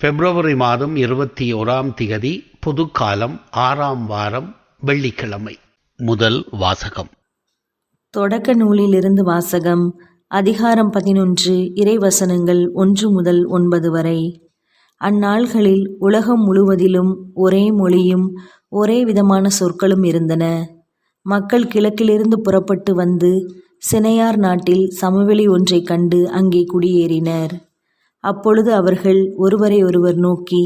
பிப்ரவரி மாதம் இருபத்தி ஓராம் திகதி புதுக்காலம் ஆறாம் வாரம் வெள்ளிக்கிழமை. முதல் வாசகம். தொடக்க நூலிலிருந்து வாசகம் அதிகாரம் பதினொன்று இறைவசனங்கள் ஒன்று முதல் ஒன்பது வரை. அந்நாள்களில் உலகம் முழுவதிலும் ஒரே மொழியும் ஒரே விதமான சொற்களும் இருந்தன. மக்கள் கிழக்கிலிருந்து புறப்பட்டு வந்து சினையார் நாட்டில் சமவெளி ஒன்றைக் கண்டு அங்கே குடியேறினர். அப்பொழுது அவர்கள் ஒருவரை ஒருவர் நோக்கி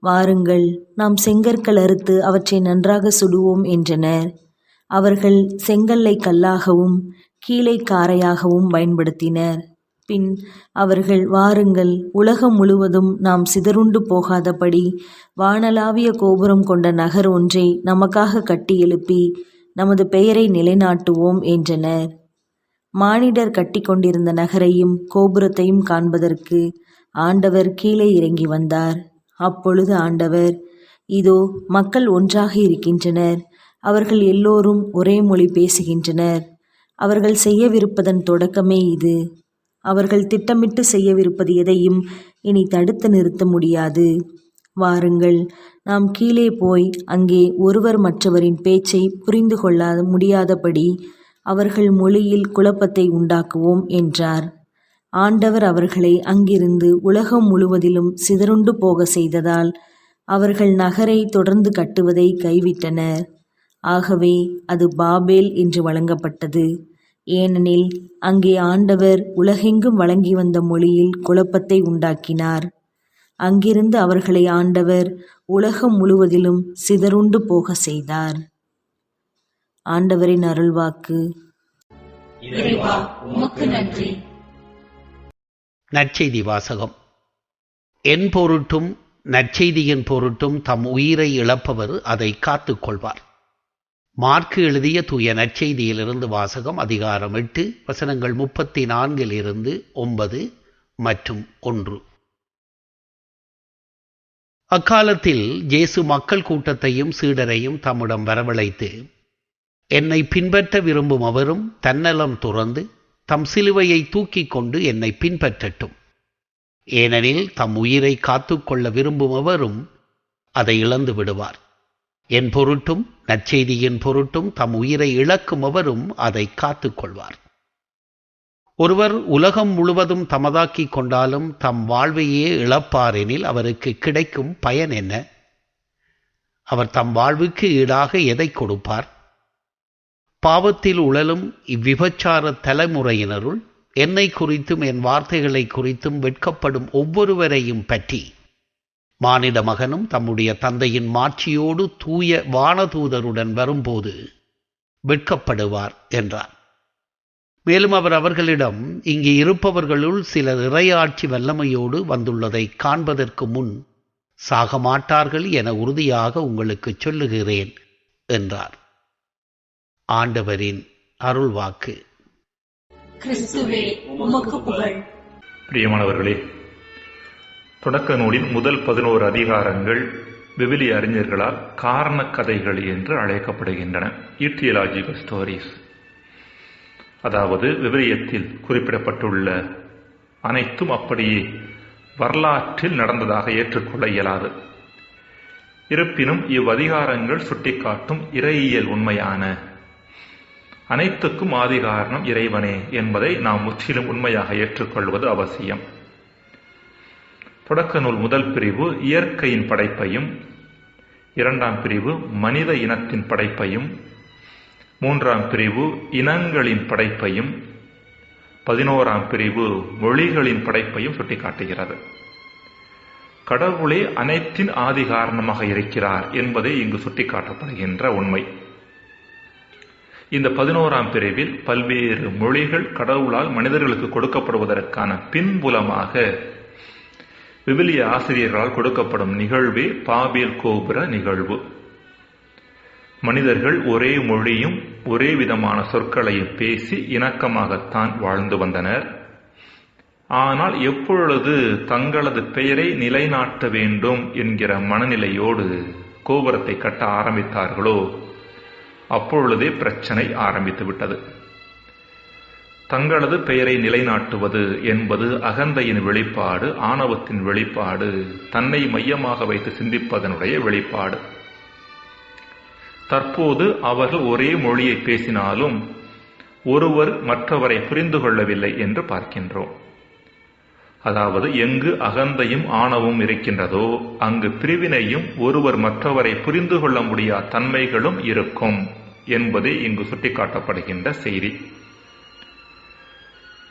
வாருங்கள் நாம் செங்கற்கள் அறுத்து அவற்றை நன்றாக சுடுவோம் என்றனர். அவர்கள் செங்கல்லை கல்லாகவும் கீழே காரையாகவும் பயன்படுத்தினர். பின் அவர்கள் வாருங்கள் உலகம் முழுவதும் நாம் சிதறுண்டு போகாதபடி வானலாவிய கோபுரம் கொண்ட நகர் ஒன்றை நமக்காக கட்டி எழுப்பி நமது பெயரை நிலைநாட்டுவோம் என்றனர். மானிடர் கட்டிக்கொண்டிருந்த நகரையும் கோபுரத்தையும் காண்பதற்கு ஆண்டவர் கீழே இறங்கி வந்தார். அப்பொழுது ஆண்டவர் இதோ மக்கள் ஒன்றாக இருக்கின்றனர். அவர்கள் எல்லோரும் ஒரே மொழி பேசுகின்றனர். அவர்கள் செய்யவிருப்பதன் தொடக்கமே இது. அவர்கள் திட்டமிட்டு செய்யவிருப்பது எதையும் இனி தடுத்து நிறுத்த முடியாது. வாருங்கள் நாம் கீழே போய் அங்கே ஒருவர் மற்றவரின் பேச்சை புரிந்து கொள்ள முடியாதபடி அவர்கள் மொழியில் குழப்பத்தை உண்டாக்குவோம் என்றார். ஆண்டவர் அவர்களை அங்கிருந்து உலகம் முழுவதிலும் சிதறுண்டு போக செய்ததால் அவர்கள் நகரை தொடர்ந்து கட்டுவதை கைவிட்டனர். ஆகவே அது பாபேல் என்று வழங்கப்பட்டது. ஏனெனில் அங்கே ஆண்டவர் உலகெங்கும் வழங்கி வந்த மொழியில் குழப்பத்தை உண்டாக்கினார். அங்கிருந்து அவர்களை ஆண்டவர் உலகம் முழுவதிலும் சிதறுண்டு போக செய்தார். ஆண்டவரின் அருள்வாக்கு நற்செய்தி வாசகம். என் பொருட்டும் நற்செய்தியின் பொருட்டும் தம் உயிரை இழப்பவர் அதை காத்துக் கொள்வார். மார்க்கு எழுதிய தூய நற்செய்தியிலிருந்து வாசகம் அதிகாரம் எட்டு வசனங்கள் முப்பத்தி நான்கில் இருந்து ஒன்பது மற்றும் ஒன்று. அக்காலத்தில் ஜேசு மக்கள் கூட்டத்தையும் சீடரையும் தம்மிடம் வரவழைத்து என்னை பின்பற்ற விரும்பும் அவரும் தன்னலம் துறந்து தம் சிலுவையை தூக்கிக் கொண்டு என்னை பின்பற்றட்டும். ஏனெனில் தம் உயிரை காத்துக்கொள்ள விரும்புபவரும் அதை இழந்து விடுவார். என் பொருட்டும் நற்செய்தியின் பொருட்டும் தம் உயிரை இழக்குமவரும் அதை காத்துக்கொள்வார். ஒருவர் உலகம் முழுவதும் தமதாக்கிக் கொண்டாலும் தம் வாழ்வையே இழப்பாரெனில் அவருக்கு கிடைக்கும் பயன் என்ன? அவர் தம் வாழ்வுக்கு ஈடாக எதை கொடுப்பார்? பாவத்தில் உழலும் இவ்விபச்சார தலைமுறையினருள் என்னை குறித்தும் என் வார்த்தைகளை குறித்தும் வெட்கப்படும் ஒவ்வொருவரையும் பற்றி மானிட மகனும் தம்முடைய தந்தையின் மாட்சியோடு தூய வானதூதருடன் வரும்போது வெட்கப்படுவார் என்றார். மேலும் அவர் அவர்களிடம் இங்கு இருப்பவர்களுள் சிலர் இறையாட்சி வல்லமையோடு வந்துள்ளதை காண்பதற்கு முன் சாக மாட்டார்கள் என உறுதியாக உங்களுக்கு சொல்லுகிறேன் என்றார். ஆண்டவரின் அருள்வாக்கு. கிறிஸ்துவே உமக்கு புகழ். பிரியமானவர்களே தொடக்க நூலின் முதல் பதினோரு அதிகாரங்கள் விவிலிய அறிஞர்களால் காரண கதைகள் என்று அழைக்கப்படுகின்றன. Etiological stories. அதாவது விவிலியத்தில் குறிப்பிடப்பட்டுள்ள அனைத்தும் அப்படியே வரலாற்றில் நடந்ததாக ஏற்றுக்கொள்ள இயலாது. இருப்பினும் இவ்வதிகாரங்கள் சுட்டிக்காட்டும் இறையியல் உண்மையான அனைத்துக்கும் ஆதி காரணம் இறைவனே என்பதை நாம் முற்றிலும் உண்மையாக ஏற்றுக்கொள்வது அவசியம். தொடக்க நூல் முதல் பிரிவு இயற்கையின் படைப்பையும் இரண்டாம் பிரிவு மனித இனத்தின் படைப்பையும் மூன்றாம் பிரிவு இனங்களின் படைப்பையும் பதினோராம் பிரிவு மொழிகளின் படைப்பையும் சுட்டிக்காட்டுகிறது. கடவுளே அனைத்தின் ஆதி காரணமாக இருக்கிறார் என்பதே இங்கு சுட்டிக்காட்டப்படுகின்ற உண்மை. இந்த பதினோராம் பிரிவில் பல்வேறு மொழிகள் கடவுளால் மனிதர்களுக்கு கொடுக்கப்படுவதற்கான பின்புலமாக விவிலிய ஆசிரியர்களால் கொடுக்கப்படும் நிகழ்வே பாபியல் கோபுர நிகழ்வு. மனிதர்கள் ஒரே மொழியும் ஒரே விதமான சொற்களையும் பேசி இணக்கமாகத்தான் வாழ்ந்து வந்தனர். ஆனால் எப்பொழுது தங்களது பெயரை நிலைநாட்ட வேண்டும் என்கிற மனநிலையோடு கோபுரத்தை கட்ட ஆரம்பித்தார்களோ அப்பொழுதே பிரச்சனை ஆரம்பித்து விட்டது. தங்களது பெயரை நிலைநாட்டுவது என்பது அகந்தையின் வெளிப்பாடு ஆணவத்தின் வெளிப்பாடு தன்னை மையமாக வைத்து சிந்திப்பதனுடைய வெளிப்பாடு. தற்போது அவர்கள் ஒரே மொழியை பேசினாலும் ஒருவர் மற்றவரை புரிந்து கொள்ளவில்லை என்று பார்க்கின்றோம். அதாவது எங்கு அகந்தையும் ஆணவும் இருக்கின்றதோ அங்கு பிரிவினையும் ஒருவர் மற்றவரை புரிந்து கொள்ள முடியாத தன்மைகளும் இருக்கும் என்பதே இங்கு சுட்டிக்காட்டப்படுகின்ற செய்தி.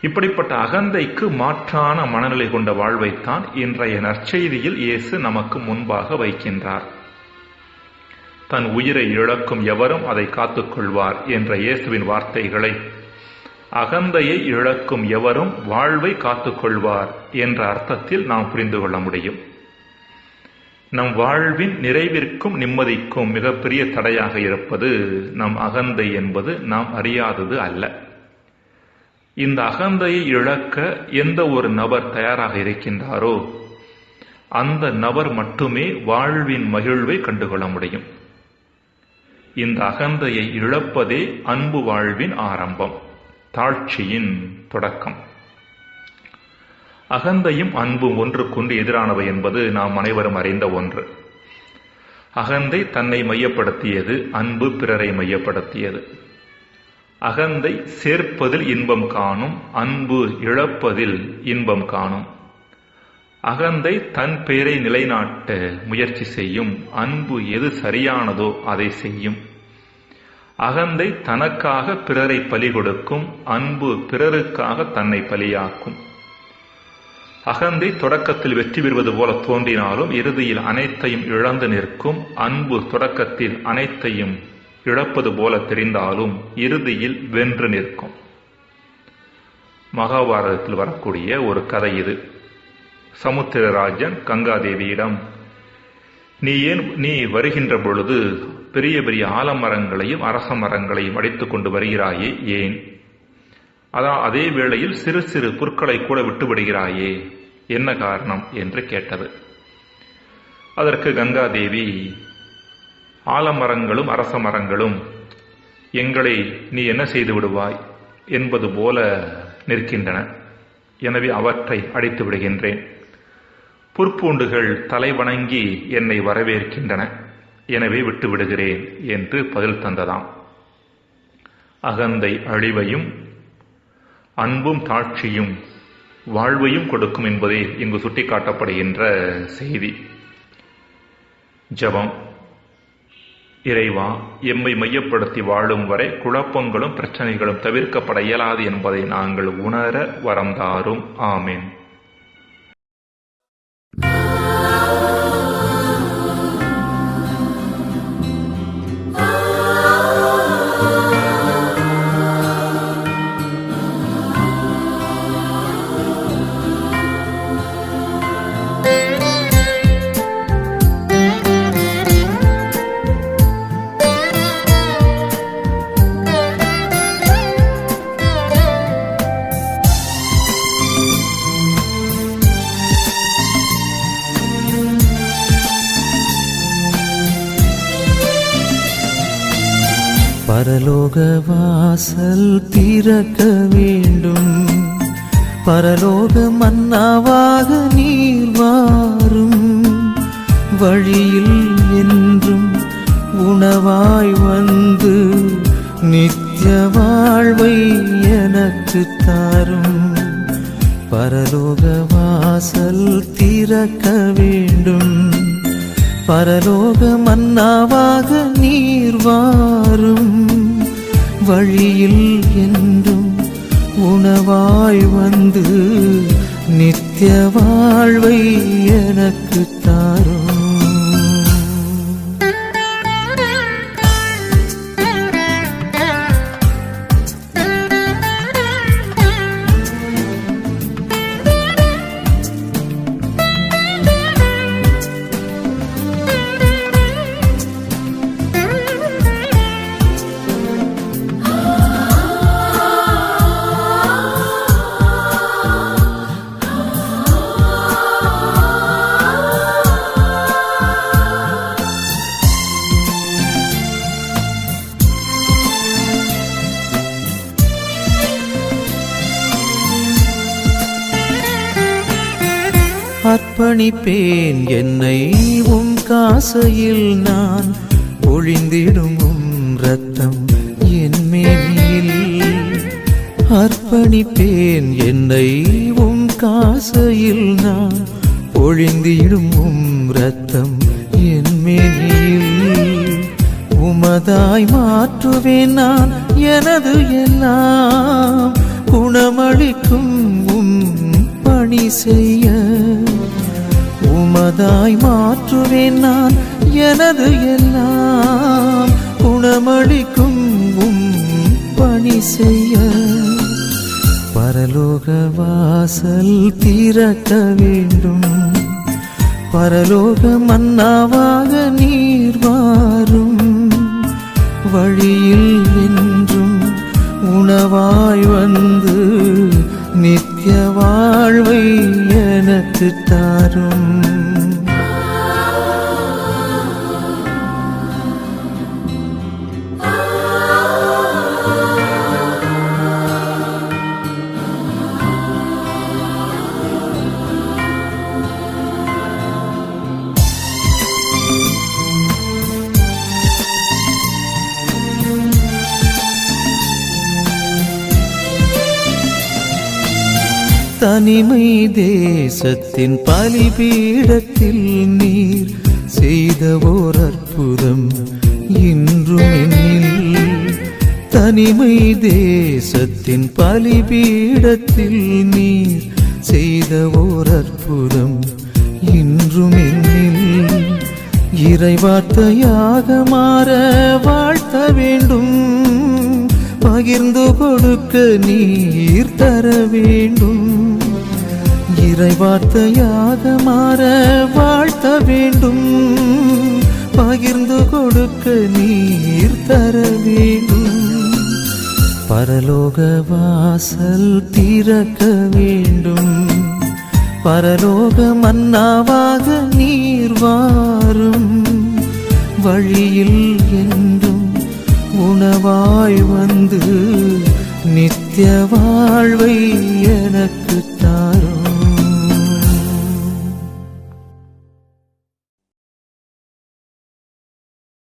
இப்படிப்பட்ட அகந்தைக்கு மாற்றான மனநிலை கொண்ட வாழ்வைத்தான் இன்றைய நற்செய்தியில் இயேசு நமக்கு முன்பாக வைக்கின்றார். தன் உயிரை இழக்கும் எவரும் அதை காத்துக்கொள்வார் என்ற இயேசுவின் வார்த்தைகளை அகந்தையை இழக்கும் எவரும் வாழ்வை காத்துக்கொள்வார் என்ற அர்த்தத்தில் நாம் புரிந்து கொள்ள முடியும். நம் வாழ்வின் நிறைவிற்கும் நிம்மதிக்கும் மிகப்பெரிய தடையாக இருப்பது நம் அகந்தை என்பது நாம் அறியாதது அல்ல. இந்த அகந்தையை இழக்க எந்த ஒரு நபர் தயாராக இருக்கின்றாரோ அந்த நபர் மட்டுமே வாழ்வின் மகிழ்வை கண்டுகொள்ள முடியும். இந்த அகந்தையை இழப்பதே அன்பு வாழ்வின் ஆரம்பம். தாழ்ச்சியின் தொடக்கம். அகந்தையும் அன்பும் ஒன்றுக்கொண்டு எதிரானவை என்பது நாம் அனைவரும் அறிந்த ஒன்று. அகந்தை தன்னை மையப்படுத்தியது அன்பு பிறரை மையப்படுத்தியது. அகந்தை சேர்ப்பதில் இன்பம் காணும் அன்பு இழப்பதில் இன்பம் காணும். அகந்தை தன் பெயரை நிலைநாட்ட முயற்சி செய்யும் அன்பு எது சரியானதோ அதை செய்யும். அகந்தை தனக்காக பிறரை பலி கொடுக்கும் அன்பு பிறருக்காக தன்னை பலியாக்கும். அகந்தை தொடக்கத்தில் வெற்றி பெறுவது போல தோன்றினாலும் இறுதியில் அனைத்தையும் இழந்து நிற்கும் அன்பு தொடக்கத்தில் அனைத்தையும் இழப்பது போல தெரிந்தாலும் இறுதியில் வென்று நிற்கும். மகாபாரதத்தில் வரக்கூடிய ஒரு கதை இது. சமுத்திரராஜன் கங்காதேவியிடம் நீ ஏன் நீ வருகின்ற பொழுது பெரிய பெரிய ஆலமரங்களையும் அரச மரங்களையும் அடித்துக் கொண்டு வருகிறாயே ஏன்? அதான் அதே வேளையில் சிறு சிறு புற்களை கூட விட்டுவிடுகிறாயே என்ன காரணம் என்று கேட்டது. அதற்கு கங்காதேவி ஆலமரங்களும் அரச மரங்களும் எங்களை நீ என்ன செய்து விடுவாய் என்பது போல நிற்கின்றன. எனவே அவற்றை அடித்து விடுகின்றேன். புற்பூண்டுகள் தலை வணங்கி என்னை வரவேற்கின்றன. எனவே விட்டுவிடுகிறேன் என்று பதில் தந்ததாம். அகந்தை அழிவையும் அன்பும் தாட்சியும் வாழ்வையும் கொடுக்கும் என்பதே இங்கு சுட்டிக்காட்டப்படுகின்ற செய்தி. ஜபம். இறைவா எம்மை மையப்படுத்தி வாழும் வரை குழப்பங்களும் பிரச்சனைகளும் தவிர்க்கப்பட இயலாது என்பதை நாங்கள் உணர வரந்தாரும் ஆமேன். பரலோக வாசல் திறக்க வேண்டும். பரலோக மன்னாவாக நீர் வாரும். வழியில் என்றும் உணவாய் வந்து நித்திய வாழ்வை எனக்கு தாரும். பரலோக வாசல் திறக்க வேண்டும். பரலோக மன்னாவாக நீர் வாரும். வழியில் என்றும் உணவாய் வந்து நித்திய வாழ்வை எனக்கு தாரும். மணிப்பேன் என்னை உம் காசையில் நான் ஒழிந்திடும் ரத்தம் என் மேனியில். அர்ப்பணிப்பேன். என்னை உம் காசையில் நான் ஒழிந்திடும் ரத்தம் என் மேனியில். உமதாய் மாற்றுவேன் நான் எனது எல்லாம். குணமளிக்கும் உம் பணி செய்ய உமதாய் மாற்றுவேன் நான் எனது எல்லாம். குணமளிக்கும் உம் பணி செய்ய. பரலோக வாசல் திறக்க வேண்டும். பரலோக மன்னாவாக நீர் வாரும். வழியில் என்றும் உணவாய் வந்து நித்திய வாழ்வை எனக்கு தாரும். தனிமை தேசத்தின் பலிபீடத்தில் நீர் செய்த ஓர் அற்புதம் இன்றும் என்னில். தனிமை தேசத்தின் பலிபீடத்தில் நீர் செய்த ஓர் அற்புதம் இன்றும் என்னில். இறைவார்த்தையாக மாற வாழ்த்த வேண்டும். பகிர்ந்து கொடுக்க நீர் தர வேண்டும். இறைவார்த்தையாக மாற வாழ்த்த வேண்டும். பகிர்ந்து கொடுக்க நீர் தர வேண்டும். பரலோக வாசல் திறக்க வேண்டும். பரலோக மன்னாவாக நீர் வாரும். வழியில் என்று உணவாய் வந்து நித்திய வாழ்வை எனக்கு தாரும்.